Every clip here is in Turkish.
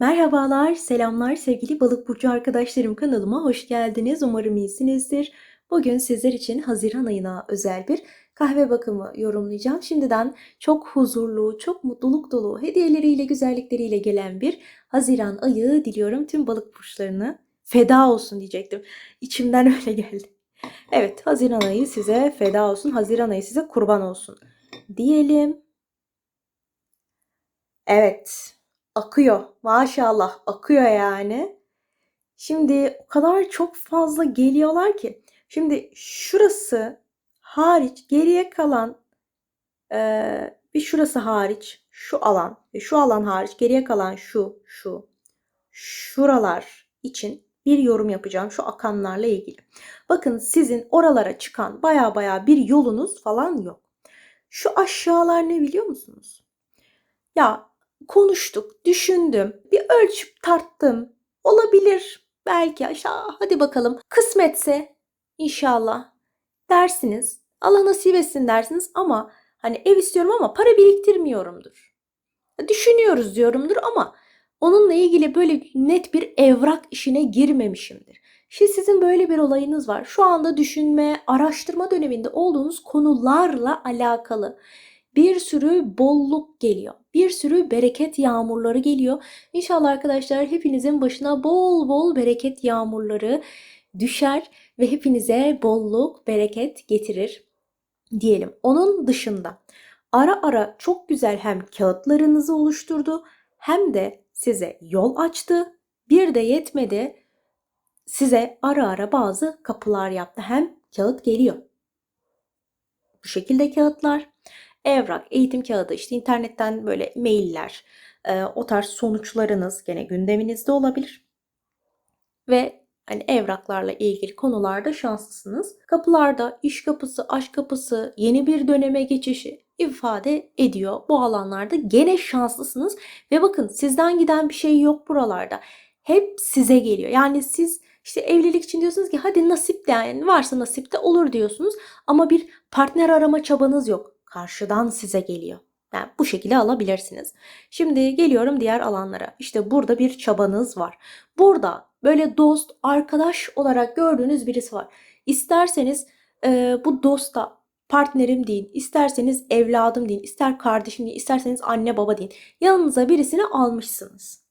Merhabalar, selamlar sevgili balık burcu arkadaşlarım kanalıma hoş geldiniz. Umarım iyisinizdir. Bugün sizler için Haziran ayına özel bir kahve bakımı yorumlayacağım. Şimdiden çok huzurlu, çok mutluluk dolu hediyeleriyle, güzellikleriyle gelen bir Haziran ayı diliyorum tüm balık burçlarını. Feda olsun diyecektim. İçimden öyle geldi. Evet, Haziran ayı size feda olsun, Haziran ayı size kurban olsun diyelim. Evet, akıyor. Maşallah akıyor yani. Şimdi o kadar çok fazla geliyorlar ki. Şimdi şurası hariç geriye kalan eee, bir şurası hariç şu alan ve şu alan hariç geriye kalan şu şu şuralar için bir yorum yapacağım şu akanlarla ilgili. Bakın sizin oralara çıkan baya baya bir yolunuz falan yok. Şu aşağılar ne biliyor musunuz? Ya konuştuk, düşündüm, bir ölçüp tarttım. Olabilir belki aşağı hadi bakalım. Kısmetse inşallah dersiniz. Allah nasip etsin dersiniz ama hani ev istiyorum ama para biriktirmiyorumdur. Düşünüyoruz diyorumdur ama onunla ilgili böyle net bir evrak işine girmemişimdir. Şimdi sizin böyle bir olayınız var. Şu anda düşünme, araştırma döneminde olduğunuz konularla alakalı bir sürü bolluk geliyor. Bir sürü bereket yağmurları geliyor. İnşallah arkadaşlar hepinizin başına bol bol bereket yağmurları düşer ve hepinize bolluk, bereket getirir diyelim. Onun dışında ara ara çok güzel hem kağıtlarınızı oluşturdu hem de size yol açtı. Bir de yetmedi size ara ara bazı kapılar yaptı. Hem kağıt geliyor. Bu şekilde kağıtlar evrak, eğitim kağıdı, işte internetten böyle mailler, e, o tarz sonuçlarınız gene gündeminizde olabilir. Ve hani evraklarla ilgili konularda şanslısınız. Kapılarda iş kapısı, aşk kapısı, yeni bir döneme geçişi ifade ediyor. Bu alanlarda gene şanslısınız ve bakın sizden giden bir şey yok buralarda. Hep size geliyor. Yani siz işte evlilik için diyorsunuz ki hadi nasip de yani varsa nasip de olur diyorsunuz ama bir partner arama çabanız yok karşıdan size geliyor. Yani bu şekilde alabilirsiniz. Şimdi geliyorum diğer alanlara. İşte burada bir çabanız var. Burada böyle dost, arkadaş olarak gördüğünüz birisi var. İsterseniz e, bu dosta partnerim deyin, isterseniz evladım deyin, ister kardeşim deyin, isterseniz anne baba deyin. Yanınıza birisini almışsınız.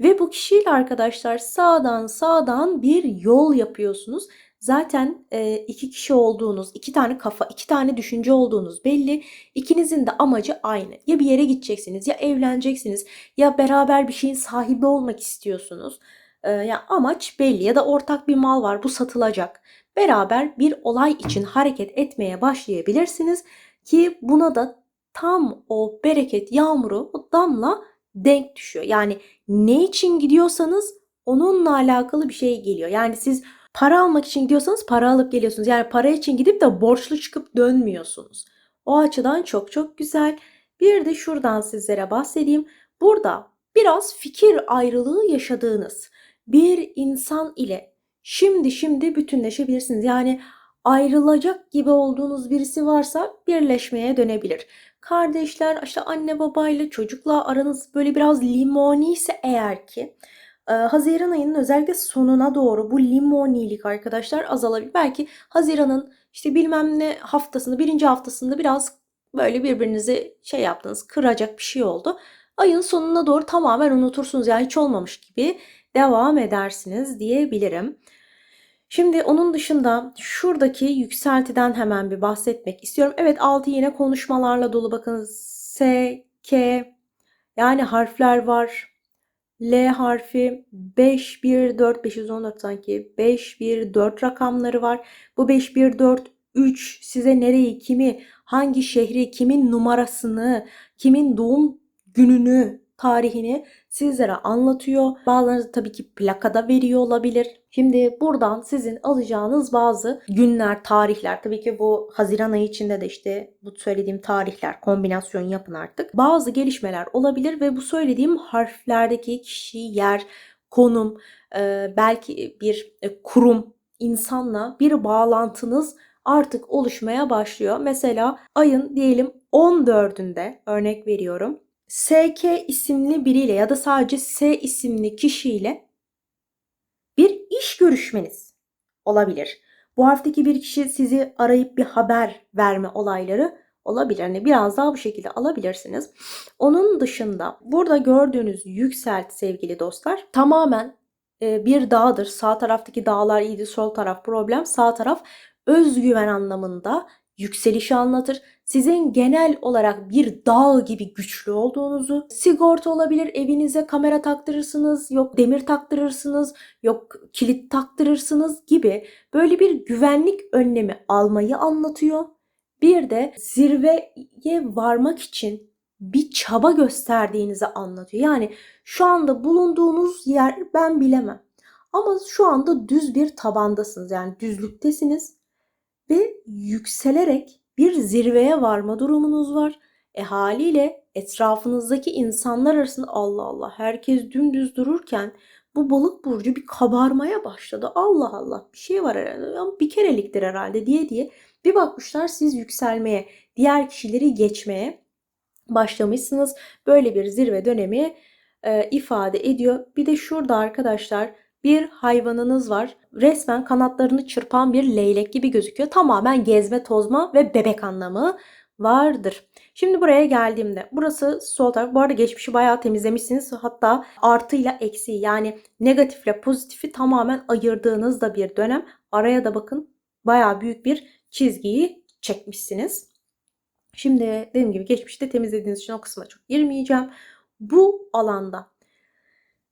Ve bu kişiyle arkadaşlar sağdan sağdan bir yol yapıyorsunuz Zaten e, iki kişi olduğunuz, iki tane kafa, iki tane düşünce olduğunuz belli. İkinizin de amacı aynı. Ya bir yere gideceksiniz, ya evleneceksiniz, ya beraber bir şeyin sahibi olmak istiyorsunuz. E, ya amaç belli ya da ortak bir mal var, bu satılacak. Beraber bir olay için hareket etmeye başlayabilirsiniz ki buna da tam o bereket yağmuru, o damla denk düşüyor. Yani ne için gidiyorsanız onunla alakalı bir şey geliyor. Yani siz Para almak için gidiyorsanız para alıp geliyorsunuz. Yani para için gidip de borçlu çıkıp dönmüyorsunuz. O açıdan çok çok güzel. Bir de şuradan sizlere bahsedeyim. Burada biraz fikir ayrılığı yaşadığınız bir insan ile şimdi şimdi bütünleşebilirsiniz. Yani ayrılacak gibi olduğunuz birisi varsa birleşmeye dönebilir. Kardeşler, işte anne babayla çocukla aranız böyle biraz limoni ise eğer ki Haziran ayının özellikle sonuna doğru bu limonilik arkadaşlar azalabilir. Belki Haziran'ın işte bilmem ne haftasında, birinci haftasında biraz böyle birbirinizi şey yaptınız, kıracak bir şey oldu. Ayın sonuna doğru tamamen unutursunuz. Yani hiç olmamış gibi devam edersiniz diyebilirim. Şimdi onun dışında şuradaki yükseltiden hemen bir bahsetmek istiyorum. Evet altı yine konuşmalarla dolu. Bakın S, K yani harfler var. L harfi 5, 1, 4, 514 sanki 5, 1, 4 rakamları var. Bu 5, 1, 4, 3 size nereyi, kimi, hangi şehri, kimin numarasını, kimin doğum gününü, tarihini sizlere anlatıyor. Bazıları tabii ki plakada veriyor olabilir. Şimdi buradan sizin alacağınız bazı günler, tarihler tabii ki bu Haziran ayı içinde de işte bu söylediğim tarihler kombinasyon yapın artık. Bazı gelişmeler olabilir ve bu söylediğim harflerdeki kişi, yer, konum, belki bir e, kurum, insanla bir bağlantınız artık oluşmaya başlıyor. Mesela ayın diyelim 14'ünde örnek veriyorum SK isimli biriyle ya da sadece S isimli kişiyle bir iş görüşmeniz olabilir. Bu harfteki bir kişi sizi arayıp bir haber verme olayları olabilir. Yani biraz daha bu şekilde alabilirsiniz. Onun dışında burada gördüğünüz yükselt sevgili dostlar tamamen e, bir dağdır. Sağ taraftaki dağlar iyiydi, sol taraf problem. Sağ taraf özgüven anlamında yükselişi anlatır. Sizin genel olarak bir dağ gibi güçlü olduğunuzu, sigorta olabilir, evinize kamera taktırırsınız, yok demir taktırırsınız, yok kilit taktırırsınız gibi böyle bir güvenlik önlemi almayı anlatıyor. Bir de zirveye varmak için bir çaba gösterdiğinizi anlatıyor. Yani şu anda bulunduğunuz yer ben bilemem. Ama şu anda düz bir tabandasınız. Yani düzlüktesiniz ve yükselerek bir zirveye varma durumunuz var. E haliyle etrafınızdaki insanlar arasında Allah Allah herkes dümdüz dururken bu balık burcu bir kabarmaya başladı. Allah Allah bir şey var herhalde ama bir kereliktir herhalde diye diye bir bakmışlar siz yükselmeye, diğer kişileri geçmeye başlamışsınız. Böyle bir zirve dönemi e, ifade ediyor. Bir de şurada arkadaşlar bir hayvanınız var. Resmen kanatlarını çırpan bir leylek gibi gözüküyor. Tamamen gezme, tozma ve bebek anlamı vardır. Şimdi buraya geldiğimde burası sol taraf. Bu arada geçmişi bayağı temizlemişsiniz. Hatta artıyla eksiği yani negatifle pozitifi tamamen ayırdığınız da bir dönem. Araya da bakın bayağı büyük bir çizgiyi çekmişsiniz. Şimdi dediğim gibi geçmişte temizlediğiniz için o kısma çok girmeyeceğim. Bu alanda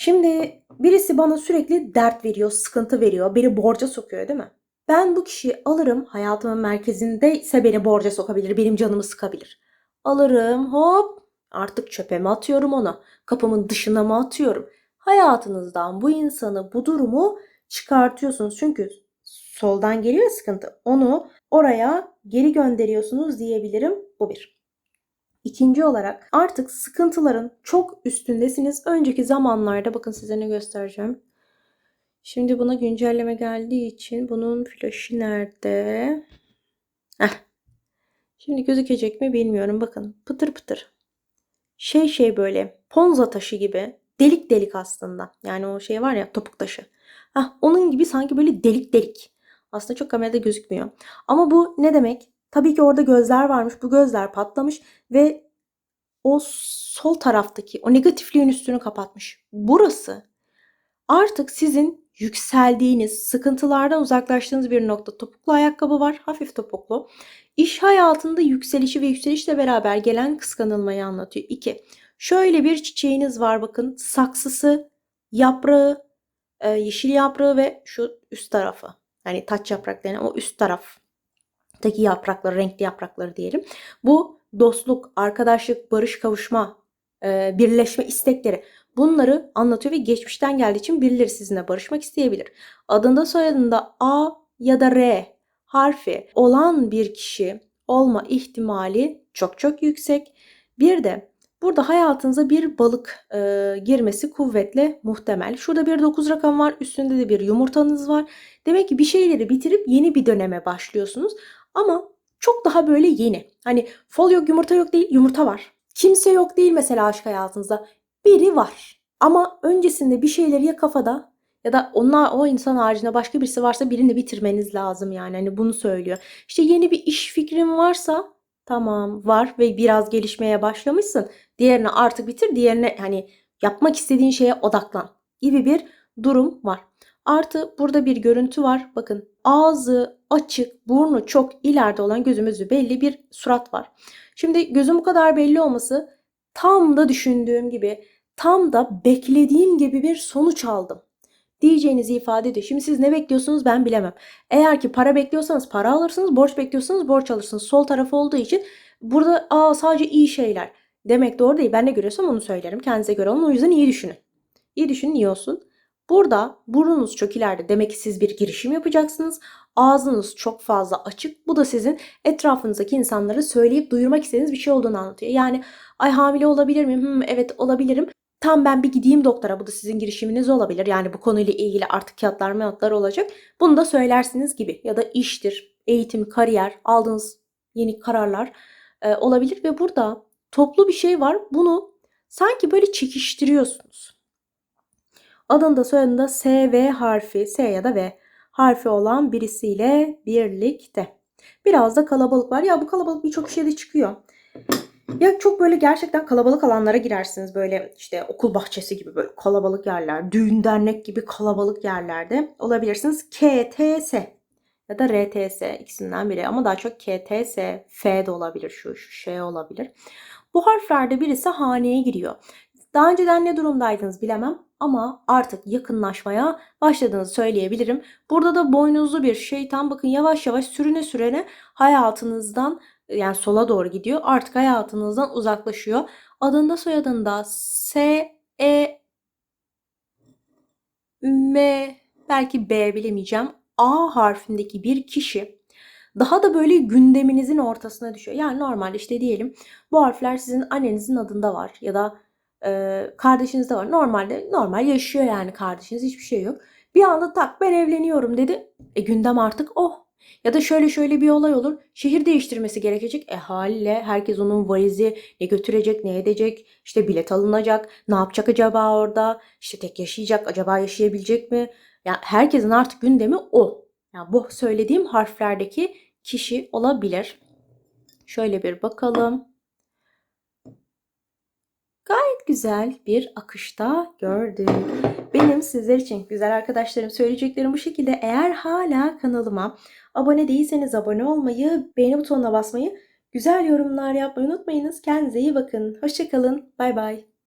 Şimdi birisi bana sürekli dert veriyor, sıkıntı veriyor, beni borca sokuyor değil mi? Ben bu kişiyi alırım hayatımın merkezinde ise beni borca sokabilir, benim canımı sıkabilir. Alırım hop artık çöpe mi atıyorum onu, kapımın dışına mı atıyorum? Hayatınızdan bu insanı, bu durumu çıkartıyorsunuz. Çünkü soldan geliyor sıkıntı. Onu oraya geri gönderiyorsunuz diyebilirim. Bu bir. İkinci olarak artık sıkıntıların çok üstündesiniz. Önceki zamanlarda bakın size ne göstereceğim. Şimdi buna güncelleme geldiği için bunun flaşı nerede? Heh. Şimdi gözükecek mi bilmiyorum. Bakın pıtır pıtır. Şey şey böyle ponza taşı gibi delik delik aslında. Yani o şey var ya topuk taşı. Heh, onun gibi sanki böyle delik delik. Aslında çok kamerada gözükmüyor. Ama bu ne demek? Tabii ki orada gözler varmış. Bu gözler patlamış ve o sol taraftaki o negatifliğin üstünü kapatmış. Burası artık sizin yükseldiğiniz, sıkıntılardan uzaklaştığınız bir nokta. Topuklu ayakkabı var, hafif topuklu. İş hayatında yükselişi ve yükselişle beraber gelen kıskanılmayı anlatıyor. 2. Şöyle bir çiçeğiniz var bakın. Saksısı, yaprağı, e, yeşil yaprağı ve şu üst tarafı. Yani taç yapraklarının o üst taraftaki yaprakları, renkli yaprakları diyelim. Bu dostluk, arkadaşlık, barış, kavuşma, e, birleşme istekleri bunları anlatıyor ve geçmişten geldiği için birileri sizinle barışmak isteyebilir. Adında soyadında A ya da R harfi olan bir kişi olma ihtimali çok çok yüksek. Bir de burada hayatınıza bir balık e, girmesi kuvvetle muhtemel. Şurada bir 9 rakam var. Üstünde de bir yumurtanız var. Demek ki bir şeyleri bitirip yeni bir döneme başlıyorsunuz. Ama çok daha böyle yeni. Hani fol yok yumurta yok değil yumurta var. Kimse yok değil mesela aşk hayatınızda. Biri var. Ama öncesinde bir şeyleri ya kafada ya da onlar o insan haricinde başka birisi varsa birini bitirmeniz lazım yani. Hani bunu söylüyor. İşte yeni bir iş fikrin varsa tamam var ve biraz gelişmeye başlamışsın. Diğerini artık bitir. Diğerine hani yapmak istediğin şeye odaklan gibi bir durum var. Artı burada bir görüntü var. Bakın ağzı açık, burnu çok ileride olan gözümüzü belli bir surat var. Şimdi gözüm bu kadar belli olması tam da düşündüğüm gibi, tam da beklediğim gibi bir sonuç aldım diyeceğinizi ifade ediyor. Şimdi siz ne bekliyorsunuz ben bilemem. Eğer ki para bekliyorsanız para alırsınız, borç bekliyorsanız borç alırsınız. Sol tarafı olduğu için burada aa sadece iyi şeyler demek doğru değil. Ben ne görüyorsam onu söylerim. Kendinize göre olun. O yüzden iyi düşünün. İyi düşünün iyi olsun. Burada burnunuz çok ileride. Demek ki siz bir girişim yapacaksınız. Ağzınız çok fazla açık. Bu da sizin etrafınızdaki insanlara söyleyip duyurmak istediğiniz bir şey olduğunu anlatıyor. Yani ay hamile olabilir miyim? Hmm, evet olabilirim. Tam ben bir gideyim doktora. Bu da sizin girişiminiz olabilir. Yani bu konuyla ilgili artık kağıtlar mağıtlar olacak. Bunu da söylersiniz gibi. Ya da iştir, eğitim, kariyer, aldığınız yeni kararlar e, olabilir. Ve burada toplu bir şey var. Bunu sanki böyle çekiştiriyorsunuz. Adında soyadında S, V harfi, S ya da V harfi olan birisiyle birlikte. Biraz da kalabalık var. Ya bu kalabalık birçok şeyde çıkıyor. Ya çok böyle gerçekten kalabalık alanlara girersiniz. Böyle işte okul bahçesi gibi böyle kalabalık yerler, düğün dernek gibi kalabalık yerlerde olabilirsiniz. K, T, S ya da RTS ikisinden biri ama daha çok KTS, F de olabilir şu, şu şey olabilir. Bu harflerde birisi haneye giriyor. Daha önceden ne durumdaydınız bilemem ama artık yakınlaşmaya başladığınızı söyleyebilirim. Burada da boynuzlu bir şeytan bakın yavaş yavaş sürüne sürene hayatınızdan yani sola doğru gidiyor. Artık hayatınızdan uzaklaşıyor. Adında soyadında S, E, M, belki B bilemeyeceğim. A harfindeki bir kişi daha da böyle gündeminizin ortasına düşüyor. Yani normalde işte diyelim bu harfler sizin annenizin adında var ya da e, kardeşinizde var. Normalde normal yaşıyor yani kardeşiniz hiçbir şey yok. Bir anda tak ben evleniyorum dedi. E gündem artık o. Ya da şöyle şöyle bir olay olur. Şehir değiştirmesi gerekecek. E haliyle herkes onun valizi ne götürecek ne edecek. İşte bilet alınacak. Ne yapacak acaba orada? İşte tek yaşayacak. Acaba yaşayabilecek mi? Yani herkesin artık gündemi o. Yani bu söylediğim harflerdeki kişi olabilir. Şöyle bir bakalım. Gayet güzel bir akışta gördük. Benim sizler için güzel arkadaşlarım söyleyeceklerim bu şekilde. Eğer hala kanalıma abone değilseniz abone olmayı, beğeni butonuna basmayı, güzel yorumlar yapmayı unutmayınız. Kendinize iyi bakın. Hoşçakalın. Bay bay.